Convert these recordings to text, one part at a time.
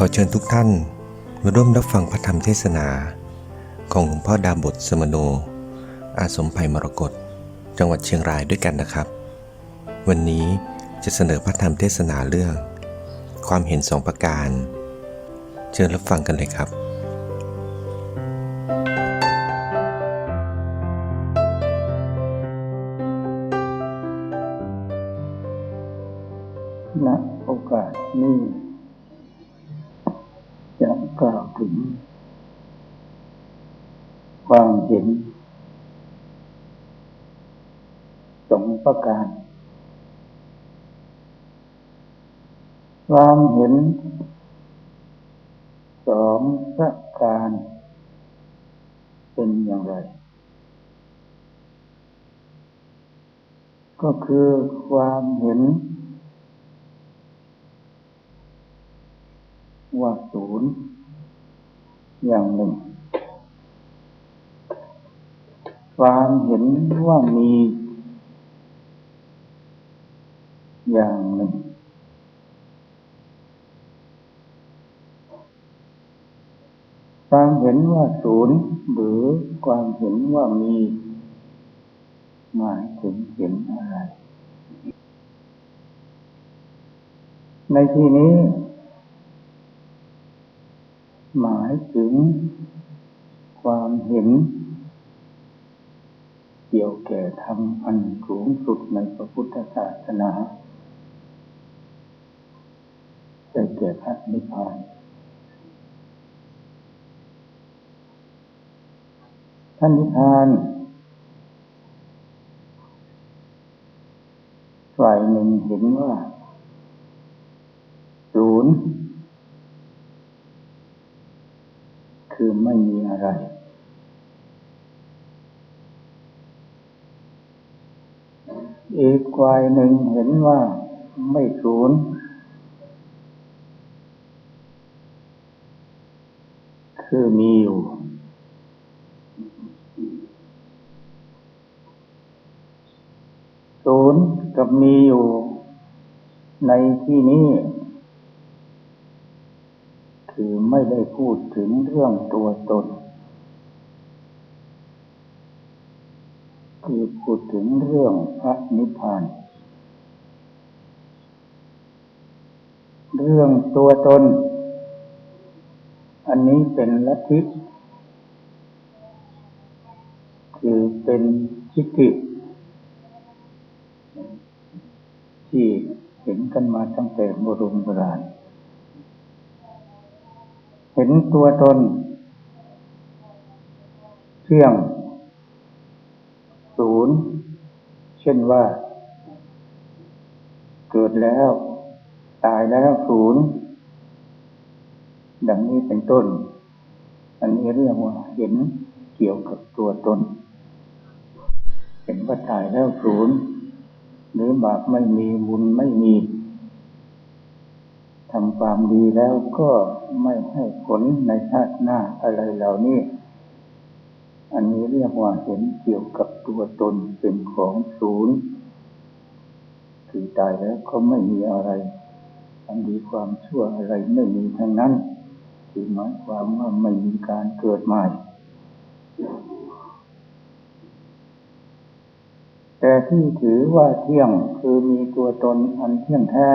ขอเชิญทุกท่าน มาร่วมรับฟังพระธรรมเทศนา ของหลวงพ่อดาบทสมโน อาสมภัยมรกตจังหวัดเชียงรายด้วยกันนะครับ วันนี้จะเสนอพระธรรมเทศนาเรื่อง ความเห็นสองประการ เชิญรับฟังกันเลยครับ ประการความเห็นสองประการเป็นอย่างไร ก็คือความเห็นว่าศูนย์อย่างหนึ่ง ความเห็นว่ามี อย่างหนึ่ง ความเห็นว่าศูนย์หรือความเห็นว่ามีหมายถึงเห็นอะไร ในที่นี้ หมายถึงความเห็นเกี่ยวแก่ธรรมอันสูงสุดในพระพุทธศาสนา ได้แก่พระนิพพานท่านนิพพานฝ่ายหนึ่งเห็นว่าศูนย์คือไม่มีอะไร อีกฝ่ายหนึ่งเห็นว่าไม่ศูนย์ คือมีอยู่ ศูนย์กับมีอยู่ ในที่นี้ คือไม่ได้พูดถึงเรื่องตัวตน คือพูดถึงเรื่องพระนิพพานเรื่องตัวตน อันนี้เป็นลัทธิคือเป็นทิฏฐิที่เห็นกันมาตั้งแต่โบราณโบราณ เห็นตัวตนเที่ยง ศูนย์ เช่นว่า เกิดแล้ว ตายแล้วศูนย์ ดังนี้เป็นต้น อันนี้เรียกว่าเห็นเกี่ยวกับตัวตน เห็นว่าตายแล้วศูนย์หรือบาปไม่มีบุญไม่มีทำความดีแล้วก็ไม่ให้ผลในชาติหน้าอะไรเหล่านี้ อันนี้เรียกว่าเห็นเกี่ยวกับตัวตนเป็นของศูนย์คือตายแล้วก็ไม่มีอะไรความดีความชั่วอะไรไม่มีทั้งนั้น คือหมายความว่าไม่มีการเกิดใหม่ แต่ที่ถือว่าเที่ยงคือมีตัวตนอันเที่ยงแท้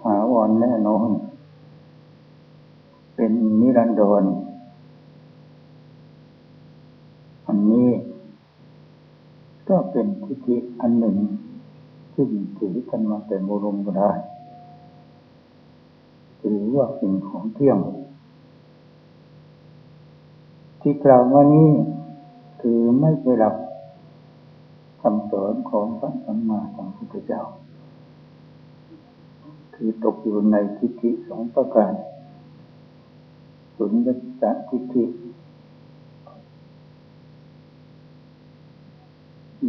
ถาวรแน่นอน เป็นนิรันดรอันนี้ ก็เป็นทิฏฐิอันหนึ่งที่ถือกันมาแต่โบรมโบราณ ถือว่าเป็นของเที่ยง ที่กล่าวมานี้คือไม่ไปรับคำสอนของพระสัมมาสัมพุทธเจ้า คือตกอยู่ในทิฏฐิสองประการสุญญตาทิฏฐิ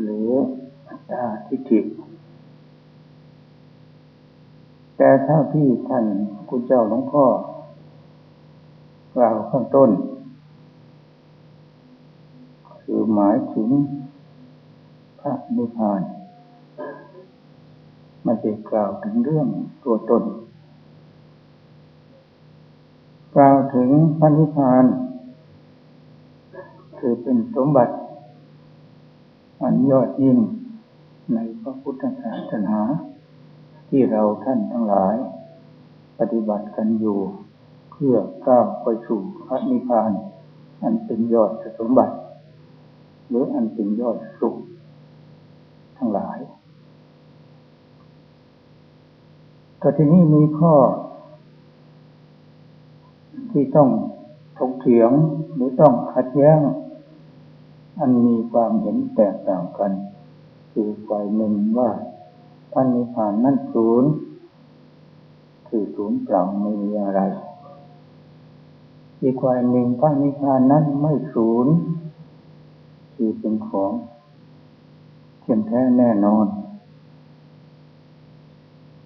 หรืออัตตาทิฏฐิ แต่ถ้าที่ท่านคุณเจ้าหลวงพ่อกล่าวข้างต้น คือหมายถึงพระนิพพานไม่ได้กล่าวถึงเรื่องตัวตน กล่าวถึงพระนิพพาน คือเป็นสมบัติ อันยอดยิ่งในพระพุทธศาสนา ที่เราท่านทั้งหลาย ปฏิบัติกันอยู่ เพื่อก้าวไปสู่พระนิพพาน อันเป็นยอดสมบัติ หรืออันเป็นยอดสุขทั้งหลายก็ที่นี้มีข้อ ที่ต้องถกเถียงหรือต้องขัดแย้ง อันมีความเห็นแตกต่างกัน คือฝ่ายหนึ่งว่า พันนิพานนั่นศูนย์คือศูนย์เปล่าไม่มีอะไร อีกฝ่ายหนึ่งพระนิพพานนั้นไม่ศูนย์คือเป็นของเที่ยงแท้แน่นอน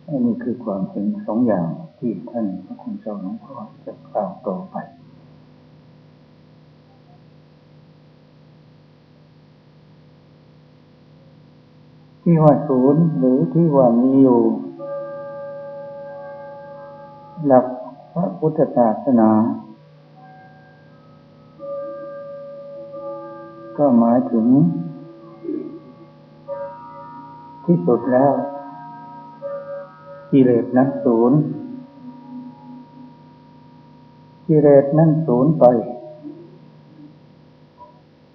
อันนี้คือความเห็นสองอย่างที่ท่านพระคุณเจ้าหลวงพ่อจะกล่าวต่อไป ที่ว่าศูนย์หรือที่ว่ามีอยู่ หลักพระพุทธศาสนา ก็หมายถึง ที่สุดแล้วกิเลสนั้นศูนย์กิเลสนั้นศูนย์ไป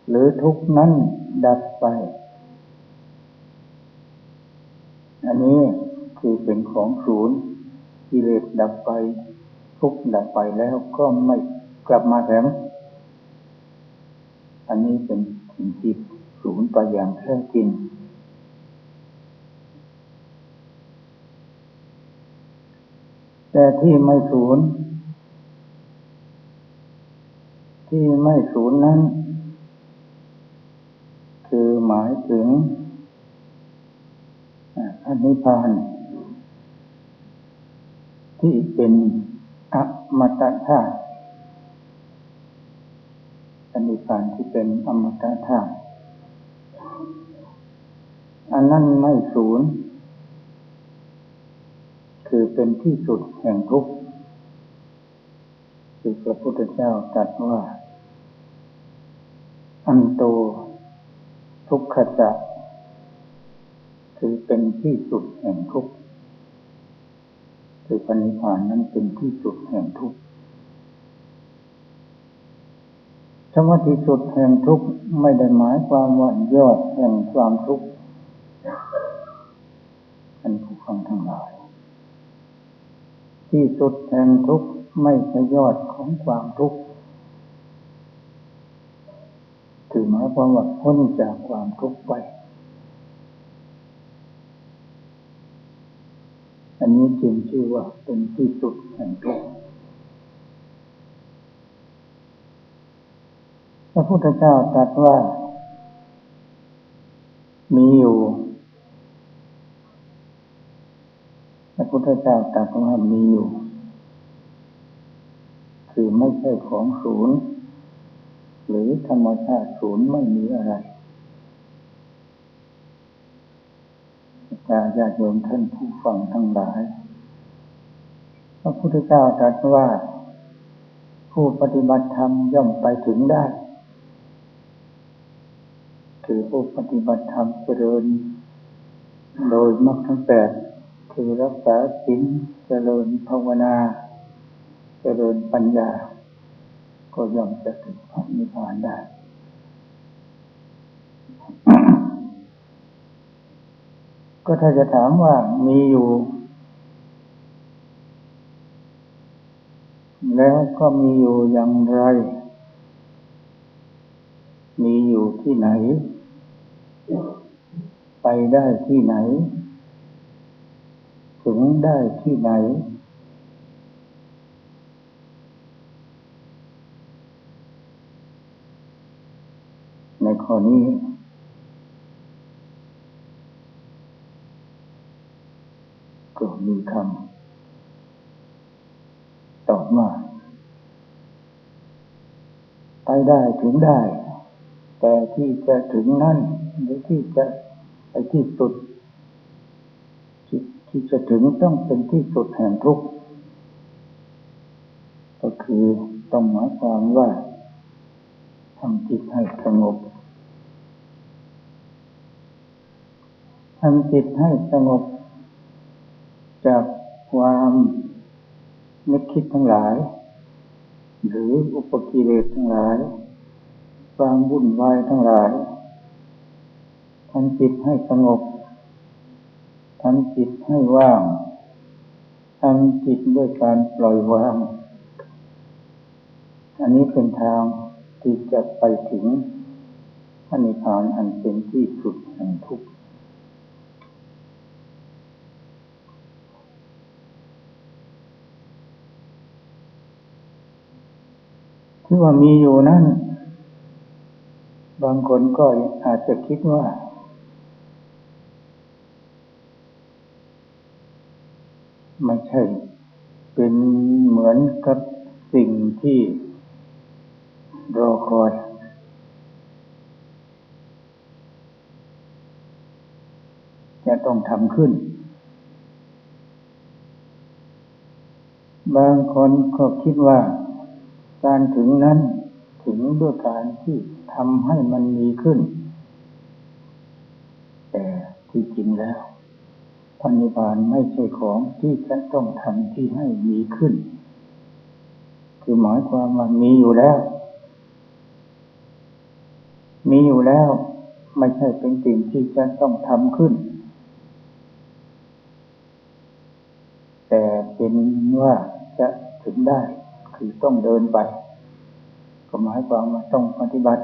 หรือทุกนั้นดับไป อันนี้คือ เป็นของศูนย์กิเลสดับไป ทุกข์ดับไปแล้วก็ไม่กลับมาแถมอันนี้เป็นสิ่งที่ศูนย์ไปอย่างแท้จริงแต่ที่ไม่ศูนย์ที่ไม่ศูนย์นั้น คือหมายถึงอันิพพาน ที่เป็นอมตะธาตุอนิพพานที่เป็นอมตะธาตุอันนั้นไม่ศูนย์คือเป็นที่สุดแห่งทุกข์คือพระพุทธเจ้าตรัสว่า อันโต ทุกขจะคือเป็นที่สุดแห่งทุกข์ คือปณิพานนั้นเป็นที่สุดแห่งทุกข์คำว่าที่สุดแห่งทุกข์ไม่ได้หมายความว่ายอดแห่งความทุกข์อันผู้ฟังทั้งหลาย ที่สุดแห่งทุกข์ไม่ใช่ยอดของความทุกข์คือหมายความว่าพ้นจากความทุกข์ไป อันนี้จึงชื่อว่าเป็นที่สุดแห่งทุกข์พระพุทธเจ้าตรัสว่า มีอยู่พระพุทธเจ้าตรัสว่ามีอยู่ คือไม่ใช่ของศูนย์ หรือธรรมชาติศูนย์ไม่มีอะไร อาญาติโยมท่านผู้ฟังทั้งหลาย พระพุทธเจ้าตรัสว่า ผู้ปฏิบัติธรรมย่อมไปถึงได้ คือผู้ปฏิบัติธรรมเจริญ โดยมรรคทั้งแปดคือรักษาศีลเจริญภาวนา เจริญปัญญา ก็ย่อมจะถึงพระนิพพานได้ ก็ถ้าจะถามว่ามีอยู่ แล้วก็มีอยู่อย่างไร มีอยู่ที่ไหน ไปได้ที่ไหน ถึงได้ที่ไหน ในข้อนี้ ก็ มีคำตอบว่าไปได้ถึงได้ แต่ที่จะถึงนั่นหรือที่จะไปที่สุดที่ที่จะถึงต้องเป็นที่สุดแห่งทุกข์ก็คือต้องหมายความว่าทำจิตให้สงบทำจิตให้สงบ จากความนึกคิดทั้งหลาย หรืออุปกิเลสทั้งหลาย ความวุ่นวายทั้งหลายทำจิตให้สงบทำจิตให้ว่างทำจิตด้วยการปล่อยวาง อันนี้เป็นทางที่จะไปถึงพระนิพพานอันเป็นที่สุดแห่งทุกข์ ที่ว่ามีอยู่นั้นบางคนก็อาจจะคิดว่า ไม่ใช่ เป็นเหมือนกับสิ่งที่รอคอยจะต้องทำขึ้น บางคนก็คิดว่า การถึงนั้นถึงด้วยการที่ทำให้มันมีขึ้น แต่ที่จริงแล้วพันิพานไม่ใช่ของที่จะต้องทำที่ให้มีขึ้น คือหมายความว่ามีอยู่แล้ว มีอยู่แล้ว ไม่ใช่เป็นสิ่งที่จะต้องทำขึ้น แต่เป็นว่าจะถึงได้ คือต้องเดินไป ก็หมายความว่าต้องปฏิบัติ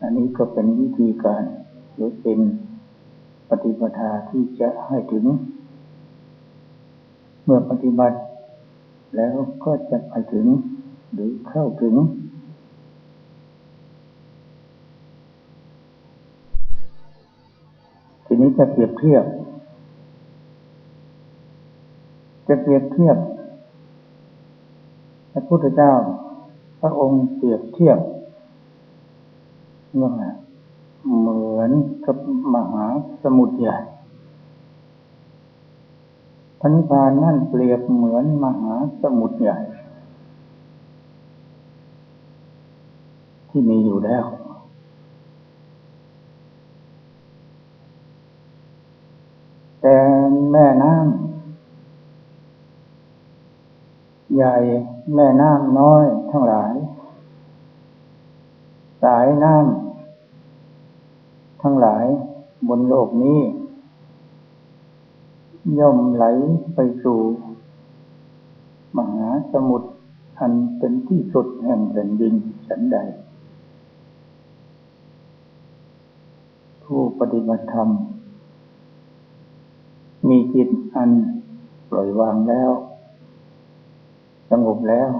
อันนี้ก็เป็นวิธีการหรือเป็นปฏิปทาที่จะให้ถึง เมื่อปฏิบัติ แล้วก็จะไปถึงหรือเข้าถึง ทีนี้จะเปรียบเทียบ จะเปรียบเทียบ พระพุทธเจ้า พระองค์เปรียบเทียบว่าเหมือนกับมหาสมุทรใหญ่พระนิพพานนั่นเปรียบเหมือนมหาสมุทรใหญ่ ที่มีอยู่แล้วแต่แม่น้ำ ใหญ่ แม่น้ำน้อยทั้งหลาย สายน้ำทั้งหลายบนโลกนี้ ย่อมไหลไปสู่ มหาสมุทรอันเป็นที่สุดแห่งแผ่นดินฉันใด ผู้ปฏิบัติธรรม มีจิตอันปล่อยวางแล้ว สงบแล้ว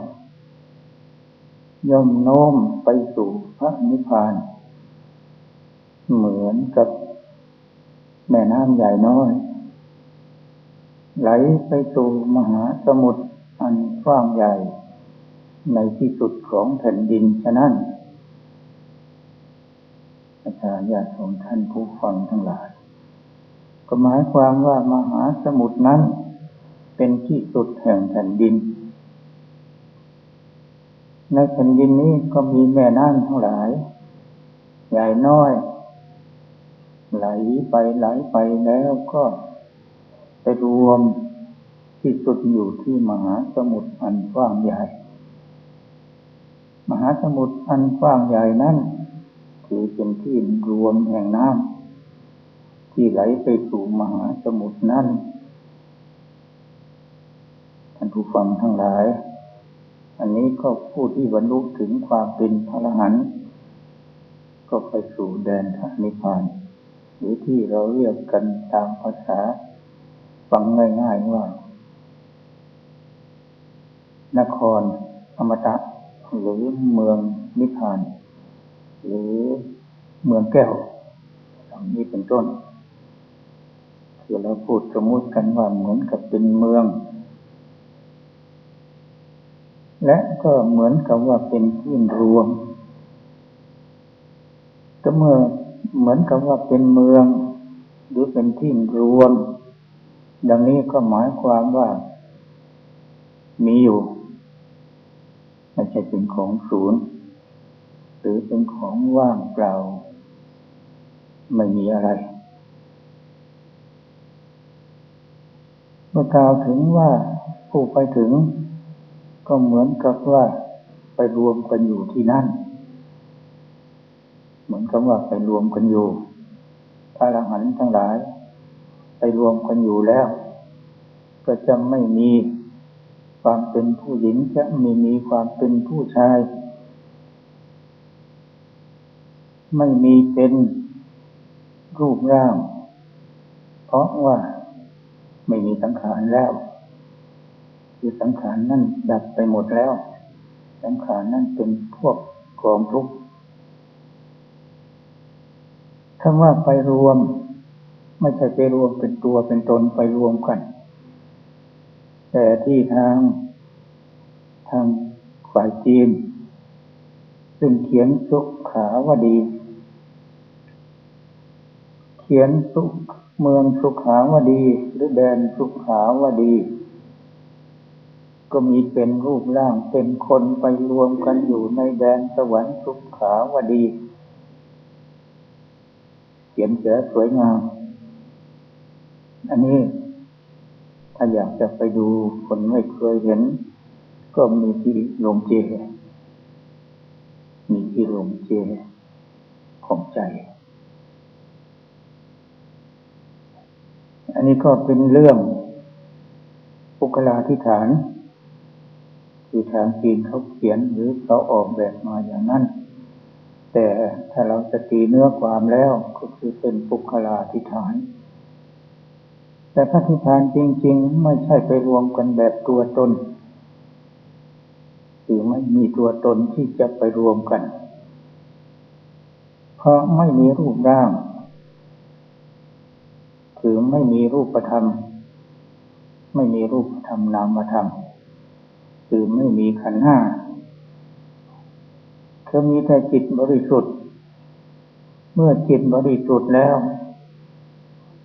ย่อมโน้มไปสู่พระนิพพาน เหมือนกับแม่น้ำใหญ่น้อย ไหลไปสู่มหาสมุทรอันกว้างใหญ่ ในที่สุดของแผ่นดินฉะนั้นอาจารย์ญาติของท่านผู้ฟังทั้งหลาย ก็หมายความว่ามหาสมุทรนั้น เป็นที่สุดแห่งแผ่นดิน ในแผ่นดินนี้ก็มีแม่น้ำทั้งหลาย ใหญ่น้อย ไหลไปไหลไปแล้วก็ไปรวมที่สุดอยู่ที่มหาสมุทรอันกว้างใหญ่ มหาสมุทรอันกว้างใหญ่นั้นคือเป็นที่รวมแห่งน้ำที่ไหลไปสู่มหาสมุทรนั้นท่านผู้ฟังทั้งหลาย อันนี้ก็ผู้ที่บรรลุถึงความเป็นพระอรหันต์ก็ไปสู่แดนพระนิพพาน หรือที่เราเรียกกันตามภาษาฟังง่ายๆว่า นครอมตะ หรือเมืองนิพพาน หรือเมืองแก้วอย่างนี้เป็นต้นคือเราพูดสมมติกันว่าเหมือนกับเป็นเมือง และก็เหมือนกับว่าเป็นที่รวม ก็เมื่อเหมือนกับว่าเป็นเมือง หรือเป็นที่รวม ดังนี้ก็หมายความว่า มีอยู่ไม่ใช่เป็นของศูนย์ หรือเป็นของว่างเปล่า ไม่มีอะไร เมื่อกล่าวถึงว่าผู้ไปถึง ก็เหมือนกับว่าไปรวมกันอยู่ที่นั่น เหมือนกับว่าไปรวมกันอยู่พระอรหันต์ทั้งหลาย ไปรวมกันอยู่แล้ว ก็จะไม่มีความเป็นผู้หญิงจะไม่มีความเป็นผู้ชาย ไม่มีเป็นรูปร่าง เพราะว่าไม่มีสังขารแล้ว คือสังขารนั่นดับไปหมดแล้ว สังขารนั่นเป็นพวกกองทุกข์คำว่าไปรวม ไม่ใช่ไปรวมเป็นตัวเป็นตนไปรวมกัน แต่ที่ทางทางฝ่ายจีน ซึ่งเขียนสุขขาวดี เขียนสุขเมืองสุขาวดี หรือแดนสุขาวดี ก็มีเป็นรูปร่างเป็นคนไปรวมกันอยู่ในแดนสวรรค์สุขาวดี เขียนเสือสวยงาม อันนี้ ถ้าอยากจะไปดูคนไม่เคยเห็น ก็มีที่โรงเจ มีที่โรงเจของใจ อันนี้ก็เป็นเรื่องปุคลาธิฐาน คือทางจีนเขาเขียนหรือเขาออกแบบมาอย่างนั้น แต่ถ้าเราจะตีเนื้อความแล้วก็คือเป็นปุคลาธิฐาน แต่พระธิฐานจริง ๆ ไม่ใช่ไปรวมกันแบบตัวตนคือไม่มีตัวตนที่จะไปรวมกัน เพราะไม่มีรูปร่าง คือไม่มีรูปธรรม ไม่มีรูปธรรมนามธรรม คือไม่มีขันธ์ห้าคือมีแต่จิตบริสุทธิ์ เมื่อจิตบริสุทธิ์แล้ว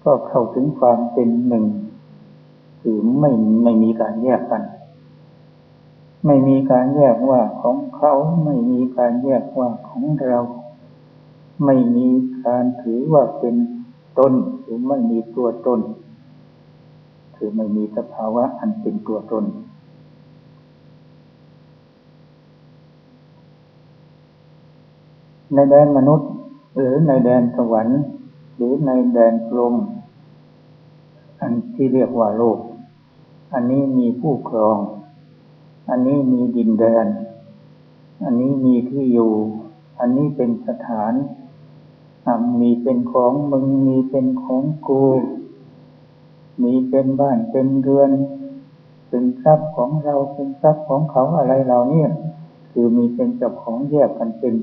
ก็เข้าถึงความเป็นหนึ่ง คือไม่ไม่มีการแยกกัน ไม่มีการแยกว่าของเขาไม่มีการแยกว่าของเรา ไม่มีการถือว่าเป็นตนหรือไม่มีตัวตน คือไม่มีสภาวะอันเป็นตัวตน ในแดนมนุษย์ หรือในแดนสวรรค์ หรือในแดนพรหมอันที่เรียกว่าโลก อันนี้มีผู้ครอง อันนี้มีดินแดน อันนี้มีที่อยู่ อันนี้เป็นสถาน มีเป็นของมึง มีเป็นของกู มีเป็นบ้าน เป็นเรือน เป็นทรัพย์ของเรา เป็นทรัพย์ของเขาอะไรเราเนี่ย คือมีเป็นเจ้าของแยกกันเป็น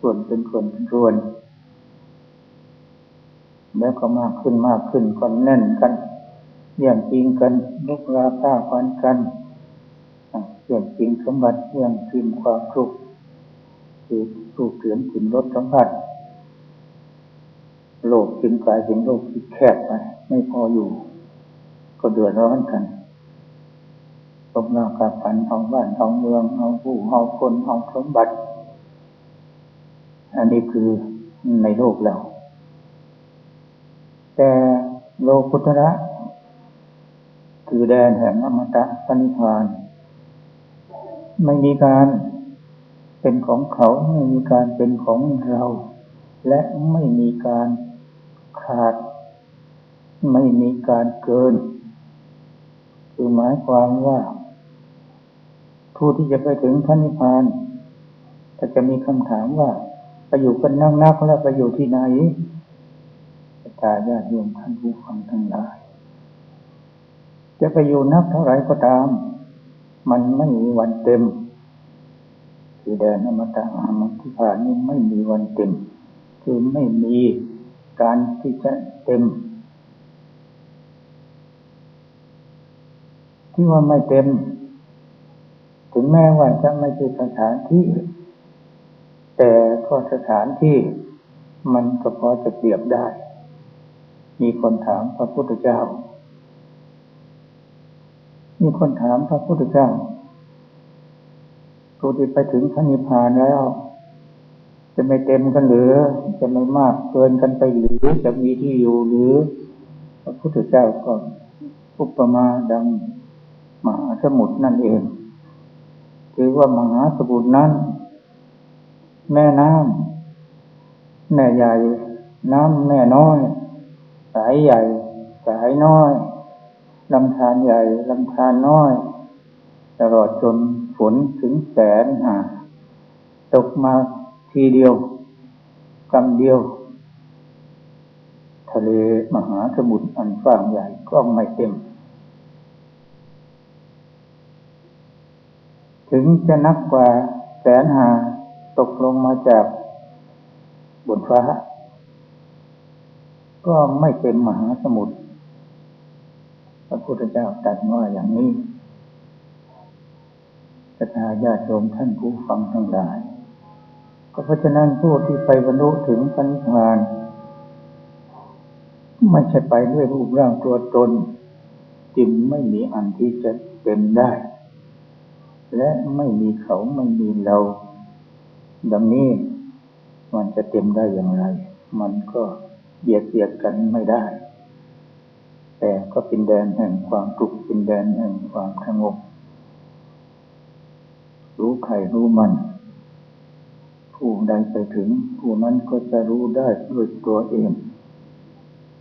ส่วนเป็นส่วนเป็นส่วน แล้วก็มากขึ้นมากขึ้นก็แน่นกันเยี่ยงจริงกันลุกราค่าฟันกันเยี่ยงจริงสมบัติเยี่ยงริมความทุกข์คือรูปเสียงกลิ่นรสสัมผัสโลกจึงกลายเป็นโลกที่แคบไปไม่พออยู่ ก็เดือดร้อนกันตกหน้ากับฝันเอาบ้านเอาเมืองเอาผู้เอาคนเอาสมบัติ อันนี้คือในโลกเรา แต่โลกุตระคือแดนแห่งอมตะปณิพาน ไม่มีการเป็นของเขาไม่มีการเป็นของเรา และไม่มีการขาด ไม่มีการเกิน คือหมายความว่า ผู้ที่จะไปถึงพระนิพพานถ้าจะมีคำถามว่า ไปอยู่กันนั่งนักแล้วไปอยู่ที่ไหนตาญาติโยมท่านผู้ฟังทั้งหลาย จะไปอยู่นักเท่าไรก็ตาม มันไม่มีวันเต็มคือแดนอมตะอามัติพานนี้ไม่มีวันเต็ม คือไม่มีการที่จะเต็ม ที่ว่าไม่เต็ม ถึงแม้ว่าจะไม่ใช่สถานที่ แต่ ก็สถานที่มันก็พอจะเปรียบได้ มีคนถามพระพุทธเจ้า มีคนถามพระพุทธเจ้าผู้ที่ไปถึงพระนิพพานแล้ว จะไม่เต็มกันหรือ จะไม่มากเกินกันไปหรือ จะมีที่อยู่หรือ พระพุทธเจ้าก็อุปมาดังมหาสมุทรนั่นเองถือว่ามหาสมุทรนั้น แม่น้ำแม่ใหญ่ น้ำแม่น้อย สายใหญ่ สายน้อยลำธารใหญ่ลำธารน้อย ตลอดจนฝนถึงแสนหาตกมาทีเดียวกำเดียว ทะเลมหาสมุทรอันกว้างใหญ่ก็ไม่เต็ม ถึงจะนักกว่าแสนหา ตกลงมาจากบนฟ้า ก็ไม่เต็มมหาสมุทรพระพุทธเจ้าตรัสว่าอย่างนี้ศรัทธาญาติโยมท่านผู้ฟังทั้งหลาย ก็เพราะฉะนั้นผู้ที่ไปบรรลุถึงพันิพานไม่ใช่ไปด้วยรูปร่างตัวตน จึงไม่มีอันที่จะเป็นได้ และไม่มีเขาไม่มีเรา ดังนี้มันจะเต็มได้อย่างไร มันก็เบียดเสียดกันไม่ได้ แต่ก็เป็นแดนแห่งความทุกข์เป็นแดนแห่งความสงบรู้ใครรู้มัน ผู้ใดไปถึง ผู้นั้นก็จะรู้ได้ด้วยตัวเอง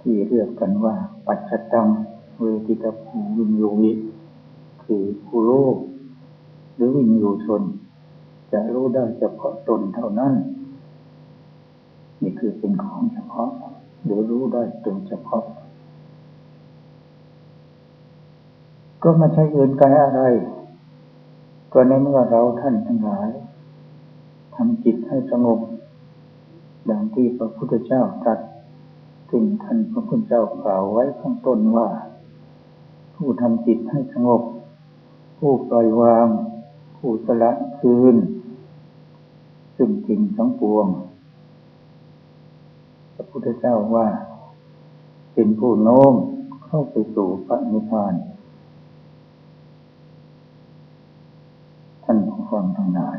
ที่เรียกกันว่า ปัจจตังเวทิตาภูวินโยวิคือผู้รู้หรือวินโยชน จะรู้ได้เฉพาะตนเท่านั้น นี่คือเป็นของเฉพาะหรือรู้ได้เป็นเฉพาะ ก็ไม่ใช่อื่นไกลอะไร ก็ในเมื่อเราท่านทั้งหลายทำจิตให้สงบดังที่พระพุทธเจ้าตรัสถึงท่านพระพุทธเจ้ากล่าวไว้ข้างต้นว่า ผู้ทำจิตให้สงบ ผู้ปล่อยวาง ผู้สละคืน ซึ่งจริงทั้งปวง พระพุทธเจ้าว่า เป็นผู้โน้มเข้าไปสู่พระนิพพาน ท่านผู้ฟังทั้งหลาย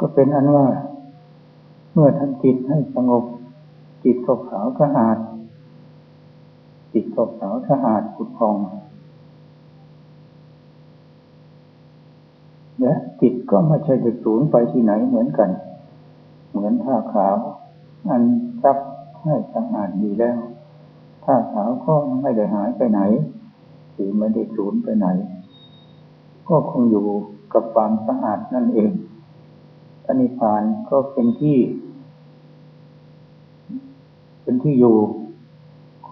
ก็เป็นอันว่า เมื่อท่านจิตให้สงบ จิตก็ขาวสะอาด จิตก็ขาวสะอาดผุดพอง และจิตก็ไม่ใช่จะสูญไปที่ไหนเหมือนกัน เหมือนผ้าขาว อันซักให้สะอาดดีแล้วผ้าขาวก็ไม่ได้หายไปไหนหรือไม่ได้สูญไปไหน ก็คงอยู่กับความสะอาดนั่นเองพระนิพพานก็เป็นที่ เป็นที่อยู่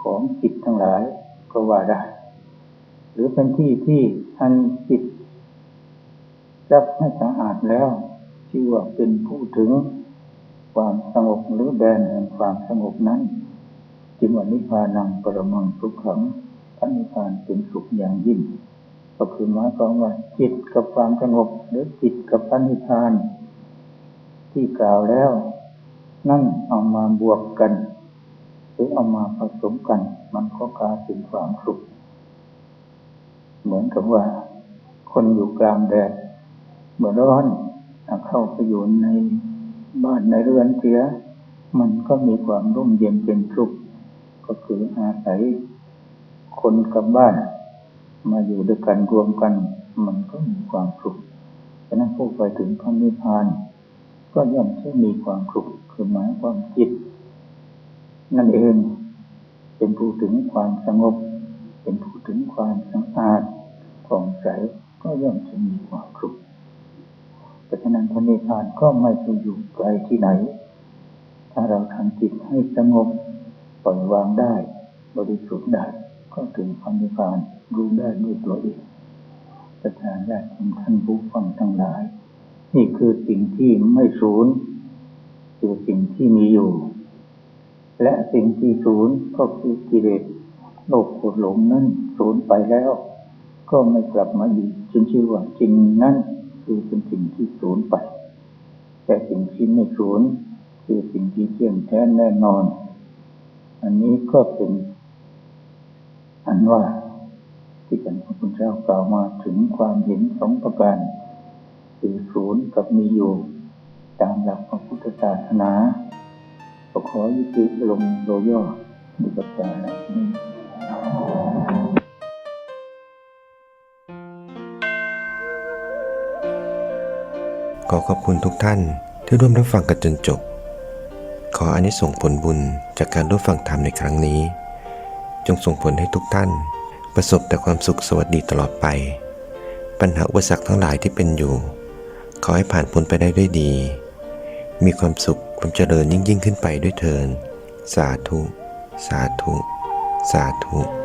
ของจิตทั้งหลายก็ว่าได้ หรือเป็นที่ที่ท่านจิต รับให้สะอาดแล้ว ชื่อว่าเป็นผู้ถึงความสงบหรือแดนแห่งความสงบนั้นจึงว่านิพพานังปรมังสุขขังพระนิพพานเป็นสุขอย่างยิ่ง ก็คือหมายความว่าจิตกับความสงบหรือจิตกับพระนิพพาน ที่กล่าวแล้ว นั่นเอามาบวกกัน หรือเอามาผสมกัน มันก็กลายเป็นความสุข เหมือนกับว่า คนอยู่กลางแดด เมื่อร้อนเข้าไปอยู่ในบ้านในเรือนเสีย มันก็มีความร่มเย็นเป็นสุขก็คืออาศัยคนกับบ้าน มาอยู่ด้วยกันรวมกัน มันก็มีความสุขฉะนั้นผู้ไปถึงพระนิพพาน ก็ย่อมจะมีความสุขคือหมายความจิต นั่นเองเป็นผู้ถึงความสงบ เป็นผู้ถึงความสะอาดผ่องใสก็ย่อมจะมีความสุข เพราะฉะนั้นพระนิพพานก็ไม่ใช่อยู่ไกลที่ไหน ถ้าเราทำจิตให้สงบปล่อยวางได้ บริสุทธิ์ได้ก็ถึงพระนิพพานรู้ได้ด้วยตัวเองสถานญาติท่านผู้ฟังทั้งหลาย นี่คือสิ่งที่ไม่สูญคือสิ่งที่มีอยู่ และสิ่งที่สูญก็คือกิเลสโลภโกรธหลงนั้นสูญไปแล้ว ก็ไม่กลับมาอีกจึงชื่อว่าจริงนั้น คือเป็นสิ่งที่สูญไป แต่สิ่งที่ไม่สูญคือสิ่งที่เที่ยงแท้แน่นอน อันนี้ก็เป็นอันว่าที่เป็นพระพุทธเจ้ากล่าวมาถึงความเห็นสองประการคือศูนย์กับมีอยู่ตามหลักของพุทธศาสนาขอยุติลงโดยย่อด้วยกับจานี้ ขอขอบคุณทุกท่านที่ร่วมรับฟังกันจนจบ ขออนิสงส์ผลบุญจากการร่วมฟังธรรมในครั้งนี้ จงส่งผลให้ทุกท่าน ประสบแต่ความสุขสวัสดีตลอดไป ปัญหาอุปสรรคทั้งหลายที่เป็นอยู่ ขอให้ผ่านพ้นไปได้ด้วยดี มีความสุขความเจริญยิ่งยิ่งขึ้นไปด้วยเถินสาธุ สาธุ สาธุ